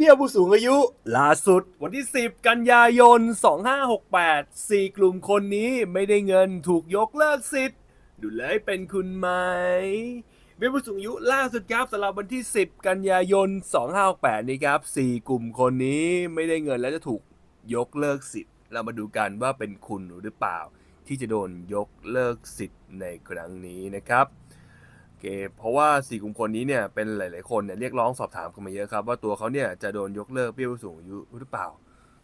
เบี้ยผู้สูงอายุ ล่าสุด วันที่ 10 กันยายน 2568 4 กลุ่มคนนี้ไม่ได้เงินถูกยกเลิกสิทธิ์ ดูเลยเป็นคุณไหม เบี้ยผู้สูงอายุล่าสุดครับสำหรับวันที่ 10 กันยายน 2568 นี้ครับ 4 กลุ่มคนนี้ไม่ได้เงินและจะถูกยกเลิกสิทธิ์ เรามาดูกันว่าเป็นคุณหรือเปล่า ที่จะโดนยกเลิกสิทธิ์ในครั้งนี้นะครับ เคเพราะว่า4กลุ่มคนนี้เนี่ยเป็นหลาย ๆ คนเนี่ยเรียกร้องสอบถามกันมาเยอะครับ ว่าตัวเขาเนี่ยจะโดนยกเลิกเบี้ยผู้สูงอายุหรือเปล่า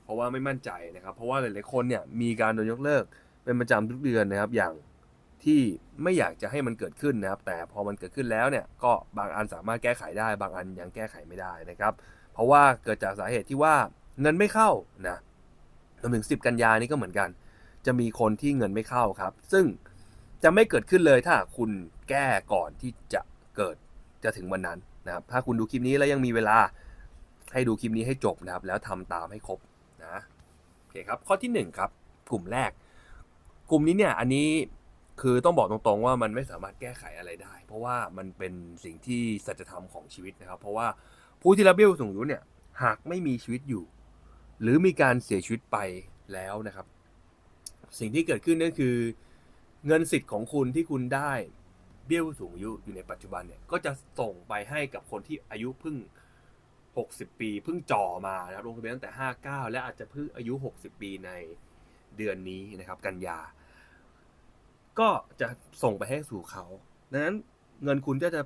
เพราะว่าไม่มั่นใจนะครับ เพราะว่าหลาย ๆ คนเนี่ยมีการโดนยกเลิกเป็นประจำทุกเดือนนะครับ อย่างที่ไม่อยากจะให้มันเกิดขึ้นนะครับ แต่พอมันเกิดขึ้นแล้วเนี่ยก็บางอันสามารถแก้ไขได้ บางอันยังแก้ไขไม่ได้นะครับ เพราะว่าเกิดจากสาเหตุที่ว่าเงินไม่เข้านะรวมถึง 10 กันยานี้ก็เหมือนกัน จะมีคนที่เงินไม่เข้าครับ ซึ่ง จะไม่เกิดขึ้นเลยถ้าคุณแก้ก่อนที่จะเกิดจะถึงวันนั้นนะครับ ถ้าคุณดูคลิปนี้แล้วยังมีเวลาให้ดูคลิปนี้ให้จบนะครับ แล้วทำตามให้ครบนะโอเคครับข้อที่หนึ่งครับ กลุ่มแรก กลุ่มนี้เนี่ยอันนี้คือต้องบอกตรงๆว่ามันไม่สามารถแก้ไขอะไรได้ เพราะว่ามันเป็นสิ่งที่สัจธรรมของชีวิตนะครับ เพราะว่าผู้ที่รับเบี้ยสูงอายุเนี่ยหากไม่มีชีวิตอยู่ หรือมีการเสียชีวิตไปแล้วนะครับ สิ่งที่เกิดขึ้นก็คือ เงินสิทธิ์ของคุณที่คุณได้เบี้ยผู้สูงอายุอยู่ในปัจจุบันเนี่ย ก็จะส่งไปให้กับคนที่อายุเพิ่ง 60 ปีเพิ่งจ่อมานะครับลงทะเบียนตั้งแต่ 59 และอาจจะเพิ่งอายุ 60 ปีในเดือนนี้นะครับ กันยา ก็จะส่งไปให้สู่เขาดังนั้นเงินคุณก็จะ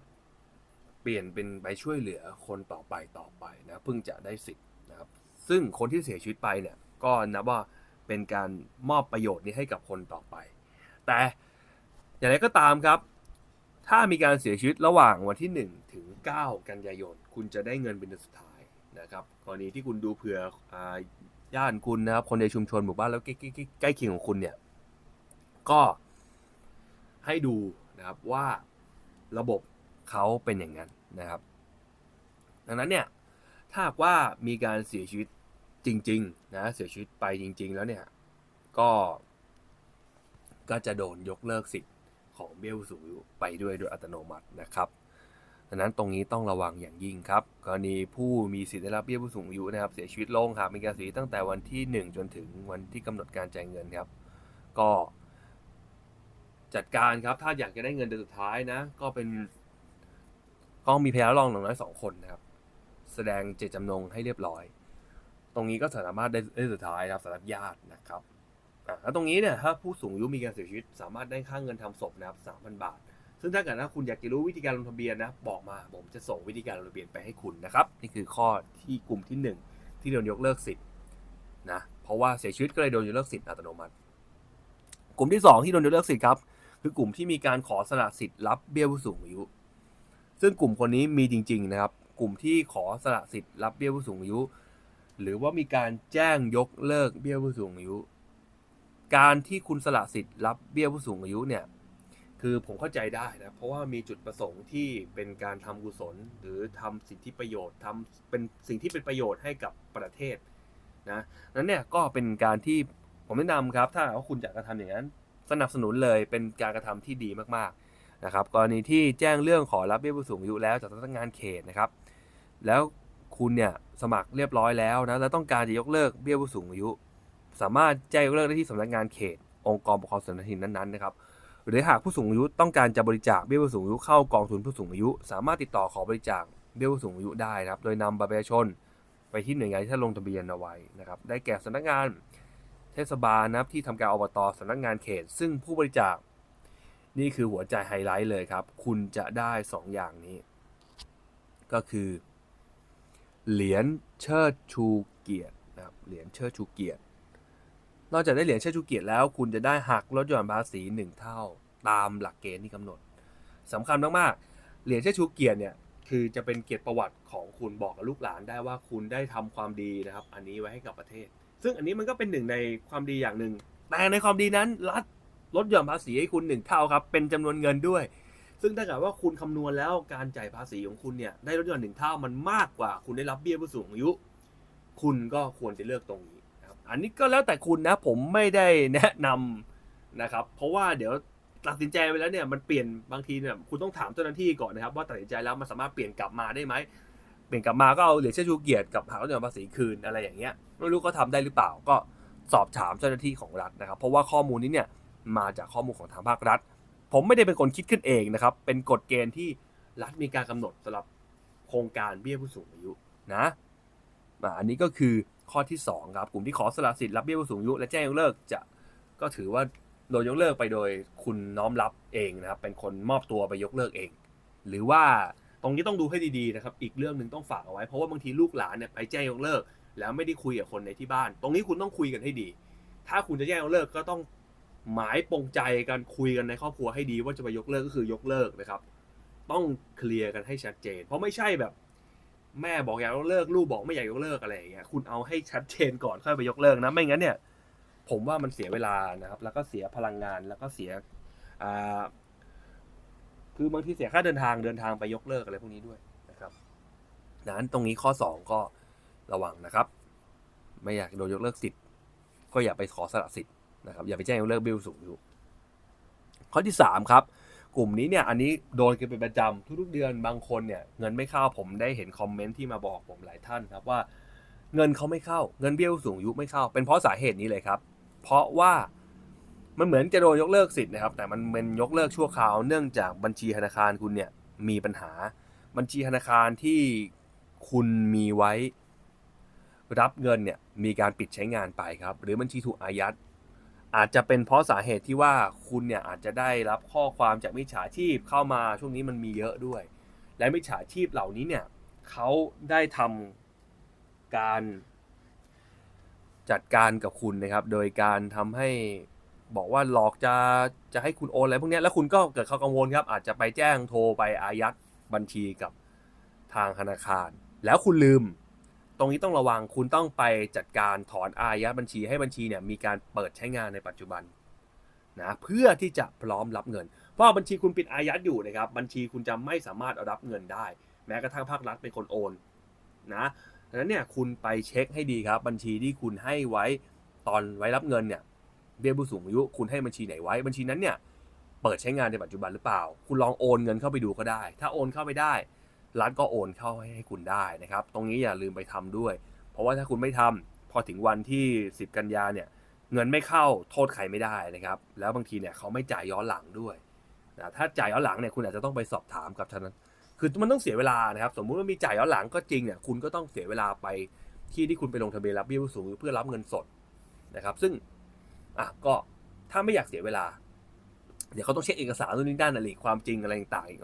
เปลี่ยนเป็นไปช่วยเหลือคนต่อไปต่อไปนะเพิ่งจะได้สิทธิ์นะครับ ซึ่งคนที่เสียชีวิตไปเนี่ย ก็นับว่าเป็นการมอบประโยชน์นี้ให้กับคนต่อไป แต่อย่างไรก็ตามครับ ถ้ามีการเสียชีวิตระหว่างวันที่ 1 ถึง 9 กันยายน คุณจะได้เงินเป็นเดือนสุดท้ายนะครับกรณีที่คุณดูเผื่ออ่าย่านคุณนะครับ คนในชุมชนหมู่บ้านแล้วใกล้ใกล้ใกล้เคียงของคุณเนี่ย ก็ให้ดูนะครับว่าระบบเขาเป็นอย่างนั้นนะครับ ดังนั้นเนี่ยถ้าว่ามีการเสียชีวิตจริง ๆ นะเสียชีวิตไปจริง ๆ แล้วเนี่ย ก็ ก็จะโดนยกเลิกสิทธิ์ของเบี้ยผู้สูงอายุไปด้วยโดยอัตโนมัตินะครับดังนั้นตรงนี้ต้องระวังอย่างยิ่งครับ กรณีผู้มีสิทธิ์ได้รับเบี้ยผู้สูงอายุนะครับ เสียชีวิตลงครับมีการเสียตั้งแต่วันที่ 1 จนถึงวันที่กำหนดการจ่ายเงินครับ ก็จัดการครับ ถ้าอยากจะได้เงินเดือนสุดท้ายนะ ก็เป็นก็มีพยานรองอย่งน้อยสองคนนะครับ แสดงเจตจำนงให้เรียบร้อย ตรงนี้ก็สามารถได้ได้สุดท้ายครับสำหรับญาตินะครับ แล้วตรงนี้เนี่ยถ้าผู้สูงอายุมีการเสียชีวิต สามารถได้ค่าเงินทำศพนะครับสามพันบาท ซึ่งถ้าเกิดว่าคุณอยากจะรู้วิธีการลงทะเบียนนะบอกมาผมจะส่งวิธีการลงทะเบียนไปให้คุณนะครับนี่คือข้อที่กลุ่มที่หนึ่งที่โดนยกเลิกสิทธิ์นะเพราะว่าเสียชีวิตก็เลยโดนยกเลิกสิทธิ์อัตโนมัติ กลุ่มที่สองที่โดนยกเลิกสิทธิ์ครับคือกลุ่มที่มีการขอสละสิทธิ์รับเบี้ยผู้สูงอายุ ซึ่งกลุ่มคนนี้มีจริง ๆ นะครับ กลุ่มที่ขอสละสิทธิ์รับเบี้ยผู้สูงอายุ หรือว่ามีการแจ้งยกเลิกเบี้ยผู้สูงอายุ การที่คุณสละสิทธิ์รับเบี้ยผู้สูงอายุเนี่ยคือผมเข้าใจได้นะ เพราะว่ามีจุดประสงค์ที่เป็นการทำกุศล หรือทำสิทธิประโยชน์ทำเป็นสิ่งที่เป็นประโยชน์ให้กับประเทศนะนั้นเนี่ยก็เป็นการที่ผมแนะนำครับ ถ้าว่าคุณอยากระทำอย่างนั้น สนับสนุนเลยเป็นการกระทำที่ดีมากๆนะครับ กรณีที่แจ้งเรื่องขอรับเบี้ยผู้สูงอายุแล้วจากสำนักงานเขตนะครับ แล้วคุณเนี่ยสมัครเรียบร้อยแล้วนะแล้วต้องการจะยกเลิกเบี้ยผู้สูงอายุ สามารถแจ้งยกเลิกได้ที่สำนักงานเขต องค์กรปกครองส่วนท้องถิ่นนั้นๆนะครับหรือหากผู้สูงอายุต้องการจะบริจาคเบี้ยผู้สูงอายุเข้ากองทุนผู้สูงอายุ สามารถติดต่อขอบริจาคเบี้ยผู้สูงอายุได้นะครับ โดยนำบัตรประชาชนไปที่หน่วยงานที่ท่านลงทะเบียนเอาไว้นะครับ ได้แก่สำนักงานเทศบาลนะครับที่ทำการอบตสำนักงานเขต ซึ่งผู้บริจาค นี่คือหัวใจไฮไลท์เลยครับ คุณจะได้ 2 อย่างนี้ ก็คือ เหรียญเชิดชูเกียรตินะครับเหรียญเชิดชูเกียรติ นอกจากได้เหรียญเชิดชูเกียรติแล้ว คุณจะได้หักลดหย่อนภาษี 1 เท่า ตามหลักเกณฑ์ที่กำหนดสำคัญมากๆ เหรียญเชิดชูเกียรติเนี่ยคือจะเป็นเกียรติประวัติของคุณบอกกับลูกหลานได้ว่าคุณได้ทำความดีนะครับ อันนี้ไว้ให้กับประเทศ ซึ่งอันนี้มันก็เป็นหนึ่งในความดีอย่างหนึ่ง แต่ในความดีนั้นรัฐลดหย่อนภาษีให้คุณหนึ่งเท่าครับ เป็นจำนวนเงินด้วย ซึ่งถ้าเกิดว่าคุณคำนวณแล้วการจ่ายภาษีของคุณเนี่ยได้ลดหย่อนหนึ่งเท่ามันมากกว่า คุณได้รับเบี้ยผู้สูงอายุ คุณก็ควรจะเลือกตรงนี้ อันนี้ก็แล้วแต่คุณนะ ผมไม่ได้แนะนำนะครับ เพราะว่าเดี๋ยวตัดสินใจไปแล้วเนี่ยมันเปลี่ยนบางทีเนี่ยคุณต้องถามเจ้าหน้าที่ก่อนนะครับ ว่าตัดสินใจแล้วมันสามารถเปลี่ยนกลับมาได้ไหมเปลี่ยนกลับมาก็เอาเหรียญเชื่อชูเกียรติกับหักลดหย่อนภาษีคืนอะไรอย่างเงี้ยไม่รู้เขาทำได้หรือเปล่าก็สอบถามเจ้าหน้าที่ของรัฐนะครับ เพราะว่าข้อมูลนี้เนี่ยมาจากข้อมูลของทางภาครัฐ ผมไม่ได้เป็นคนคิดขึ้นเองนะครับ เป็นกฎเกณฑ์ที่รัฐมีการกำหนดสำหรับโครงการเบี้ยผู้สูงอายุนะอันนี้ก็คือ ข้อที่สองครับ กลุ่มที่ขอสละสิทธิ์รับเบี้ยผู้สูงอายุและแจ้งยกเลิกจะก็ถือว่าโดนยกเลิกไปโดยคุณน้อมรับเองนะครับ เป็นคนมอบตัวไปยกเลิกเอง หรือว่าตรงนี้ต้องดูให้ดีๆนะครับ อีกเรื่องหนึ่งต้องฝากเอาไว้ เพราะว่าบางทีลูกหลานเนี่ยไปแจ้งยกเลิก แล้วไม่ได้คุยกับคนในที่บ้าน ตรงนี้คุณต้องคุยกันให้ดี ถ้าคุณจะแจ้งยกเลิกก็ต้องหมายปงใจกันคุยกันในครอบครัวให้ดีว่าจะไปยกเลิกก็คือยกเลิกนะครับ ต้องเคลียร์กันให้ชัดเจน เพราะไม่ใช่แบบ แม่บอกอยากยกเลิกลูกบอกไม่อยากยกเลิกอะไรอย่างเงี้ยคุณเอาให้ชัดเจนก่อนค่อยไปยกเลิกนะไม่งั้นเนี่ย ผมว่ามันเสียเวลานะครับ แล้วก็เสียพลังงานแล้วก็เสียอ่าคือบางทีเสียค่าเดินทางเดินทางไปยกเลิกอะไรพวกนี้ด้วยนะครับดังนั้นตรงนี้ข้อ 2 ก็ระวังนะครับ ไม่อยากโดนยกเลิกสิทธิ์ก็อย่าไปขอสละสิทธิ์นะครับอย่าไปแจ้งยกเลิกบิลสูงอายุข้อที่ 3 ครับ กลุ่มนี้เนี่ยอันนี้โดนกันเป็นประจำทุกๆเดือนบางคนเนี่ยเงินไม่เข้าผมได้เห็นคอมเมนต์ที่มาบอกผมหลายท่านครับว่า เงินเขาไม่เข้าเงินเบี้ยผู้สูงอายุไม่เข้า เป็นเพราะสาเหตุนี้เลยครับ เพราะว่ามันเหมือนจะโดนยกเลิกสิทธิ์นะครับ แต่มันเป็นยกเลิกชั่วคราวเนื่องจากบัญชีธนาคารคุณเนี่ยมีปัญหา บัญชีธนาคารที่คุณมีไว้ รับเงินเนี่ยมีการปิดใช้งานไปครับ หรือบัญชีถูกอายัด อาจจะเป็นเพราะสาเหตุที่ว่าคุณเนี่ยอาจจะได้รับข้อความจากมิจฉาชีพเข้ามาช่วงนี้มันมีเยอะด้วย และมิจฉาชีพเหล่านี้เนี่ยเขาได้ทำการจัดการกับคุณนะครับ โดยการทำให้บอกว่าหลอกจะจะให้คุณโอนอะไรพวกนี้แล้วคุณก็เกิดควากังวลครับ อาจจะไปแจ้งโทรไปอายัดบัญชีกับทางธนาคาร แล้วคุณลืม ตรงนี้ต้องระวังคุณต้องไปจัดการถอนอายัดบัญชีให้บัญชีเนี่ยมีการเปิดใช้งานในปัจจุบันนะเพื่อที่จะพร้อมรับเงิน เพราะบัญชีคุณปิดอายัดอยู่นะครับบัญชีคุณจะไม่สามารถรับเงินได้ แม้กระทั่งภาครัฐเป็นคนโอนนะดังนั้นเนี่ยคุณไปเช็คให้ดีครับ บัญชีที่คุณให้ไว้ตอนไว้รับเงินเนี่ยเบี้ยผู้สูงอายุคุณให้บัญชีไหนไว้ บัญชีนั้นเนี่ยเปิดใช้งานในปัจจุบันหรือเปล่า คุณลองโอนเงินเข้าไปดูก็ได้ ถ้าโอนเข้าไปได้ รัฐก็โอนเข้าให้คุณได้นะครับ ตรงนี้อย่าลืมไปทำด้วย เพราะว่าถ้าคุณไม่ทำพอถึงวันที่ 10 กันยาเนี่ย เงินไม่เข้าโทษใครไม่ได้นะครับ แล้วบางทีเนี่ยเขาไม่จ่ายย้อนหลังด้วยนะถ้าจ่ายย้อนหลังเนี่ยคุณอาจจะต้องไปสอบถามกับทางนั้นคือมันต้องเสียเวลานะครับ สมมุติว่ามีจ่ายย้อนหลังก็จริงเนี่ยคุณก็ต้องเสียเวลาไปที่ที่คุณไปลงทะเบียนรับเบี้ยผู้สูงอายุเพื่อรับเงินสดนะครับ ซึ่งอะก็ถ้าไม่อยากเสียเวลา เดี๋ยวเขาต้องเช็คเอกสารนู่นนี่นั่นอะไรความจริงอะไรต่างๆอีก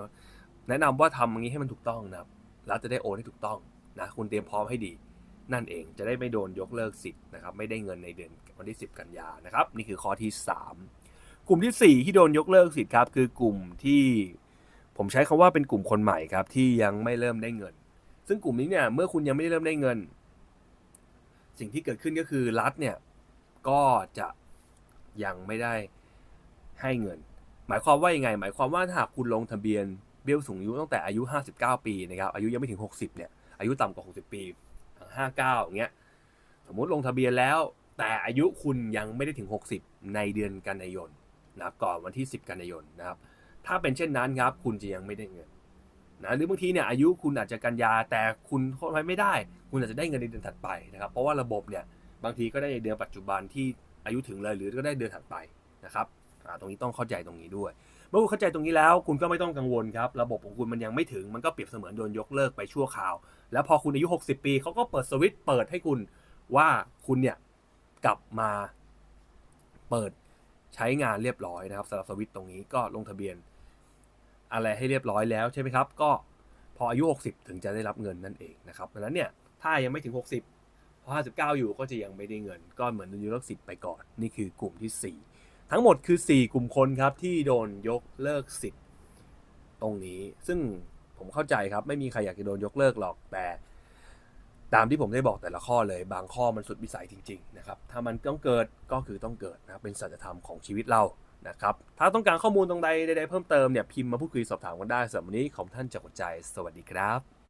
แนะนำว่าทำอย่างนี้ให้มันถูกต้องนะครับแล้วจะได้โอนให้ถูกต้องนะคุณเตรียมพร้อมให้ดี นั่นเองจะได้ไม่โดนยกเลิกสิทธิ์นะครับไม่ได้เงินในเดือนวันที่ 10 กันยานะครับนี่คือข้อที่ 3 กลุ่มทีสี่4 ที่โดนยกเลิกสิทธิ์ครับคือกลุ่มที่ผมใช้คำว่าเป็นกลุ่มคนใหม่ครับที่ยังไม่เริ่มได้เงิน ซึ่งกลุ่มนี้เนี่ยเมื่อคุณยังไม่ได้เริ่มได้เงิน สิ่งที่เกิดขึ้นก็คือรัฐเนี่ยก็จะยังไม่ได้ให้เงิน หมายความว่ายังไง หมายความว่าถ้าหากคุณลงทะเบียน เบี้ยผู้สูงอายุตั้งแต่อายุ 59 ปีนะครับอายุยังไม่ถึง 60เนี่ยอายุต่ำกว่า 60 ปี59อย่างเงี้ยสมมุติลงทะเบียนแล้ว แต่อายุคุณยังไม่ได้ถึง 60 ในเดือนกันยายนนะครับก่อนวันที่ 10 กันยายนนะครับถ้าเป็นเช่นนั้นครับคุณจะยังไม่ได้เงินนะหรือบางทีเนี่ยอายุคุณอาจจะกันยาแต่คุณทดไว้ไม่ได้ คุณอาจจะได้เงินในเดือนถัดไปนะครับ เพราะว่าระบบเนี่ยบางทีก็ได้ในเดือนปัจจุบันที่อายุถึงเลยหรือก็ได้เดือนถัดไปนะครับตรงนี้ต้องเข้าใจตรงนี้ด้วย มื่อคุณเข้าใจตรงนี้แล้ว คุณก็ไม่ต้องกังวลครับ ระบบของคุณมันยังไม่ถึง มันก็เปรียบเสมือนโดนยกเลิกไปชั่วคราว แล้วพอคุณอายุ 60 ปีเขาก็เปิดสวิตช์เปิดให้คุณว่าคุณเนี่ยกลับมาเปิดใช้งานเรียบร้อยนะครับสำหรับสวิตช์ตรงนี้ก็ลงทะเบียน อะไรให้เรียบร้อยแล้วใช่ไหมครับ ก็พออายุ 60 ถึงจะได้รับเงินนั่นเองนะครับดังนั้นเนี่ยถ้ายังไม่ถึง 60พอ59 อยู่ก็จะยังไม่ได้เงิน ก็เหมือนโดนยกเลิกสิทธิ์ไปก่อน นี่คือกลุ่มที่ 4 ทั้งหมดคือ 4 กลุ่มคนครับที่โดนยกเลิกสิทธิ์ตรงนี้ ซึ่งผมเข้าใจครับไม่มีใครอยากจะโดนยกเลิกหรอกแต่ ตามที่ผมได้บอกแต่ละข้อเลย บางข้อมันสุดวิสัยจริงๆนะครับถ้ามันต้องเกิดก็คือต้องเกิดนะเป็นสัจธรรมของชีวิตเรานะครับถ้าต้องการข้อมูลตรงใดใดๆเพิ่มเติมเนี่ยพิมพ์มาพูดคุยสอบถามกันได้สำหรับวันนี้ของท่านจากหัวใจ สวัสดีครับ